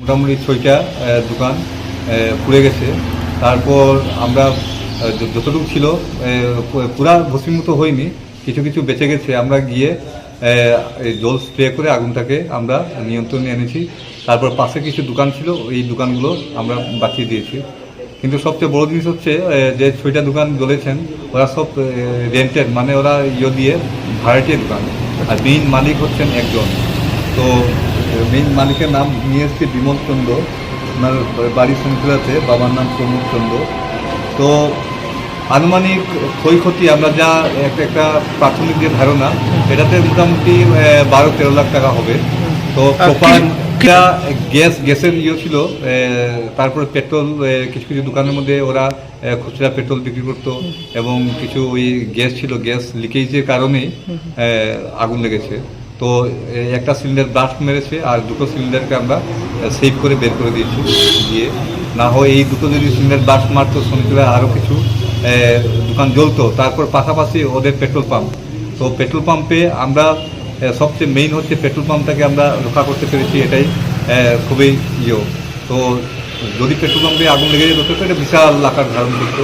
মোটামুটি ছয়টা দোকান পুড়ে গেছে। তারপর আমরা যতটুকু ছিল পুরা ভস্মীভূত হয়নি, কিছু কিছু বেঁচে গেছে। আমরা গিয়ে জল স্প্রে করে আগুনটাকে আমরা নিয়ন্ত্রণে এনেছি। তারপর পাশে কিছু দোকান ছিল, এই দোকানগুলো আমরা বাঁচিয়ে দিয়েছি। কিন্তু সবচেয়ে বড় জিনিস হচ্ছে যে ছয়টা দোকান জ্বলেছেন, ওরা সব রেন্টেড মানে ওরা ইয়ে দিয়ে ভাড়াটিয়া দোকান। আর মেইন মালিক হচ্ছেন একজন। তো মেইন মালিকের নাম নিয়ে এসছে বিমল চন্দ্র। ওনার বাড়ি শঙ্করাতে বাবার নাম প্রমোদ চন্দ্র। তো আনুমানিক ক্ষয়ক্ষতি আমরা যা একটা একটা প্রাথমিক যে ধারণা এটাতে মোটামুটি বারো তেরো লাখ টাকা হবে। তো কি- গ্যাস গ্যাসের ইয়ে ছিল তারপরে পেট্রোল কিছু কিছু দোকানের মধ্যে ওরা খুচরা পেট্রোল বিক্রি করতো এবং কিছু ওই গ্যাস ছিল গ্যাস লিকেজের কারণেই আহ, আগুন লেগেছে। তো একটা সিলিন্ডার ব্লাস্ট মেরেছে আর দুটো সিলিন্ডারকে আমরা সেভ করে বের করে দিয়েছি। দিয়ে না হয় এই দুটো যদি সিলিন্ডার ব্লাস্ট মারতো শনিবার আরও কিছু দোকান জ্বলতো। তারপর পাশাপাশি ওদের পেট্রোল পাম্প। তো পেট্রোল পাম্পে আমরা সবচেয়ে মেইন হচ্ছে পেট্রোল পাম্পটাকে আমরা রক্ষা করতে পেরেছি। এটাই খুবই ইয়ে। তো যদি পেট্রোল পাম্পে আগুন লেগে যেত এটা বিশাল আকার ধারণ করতো।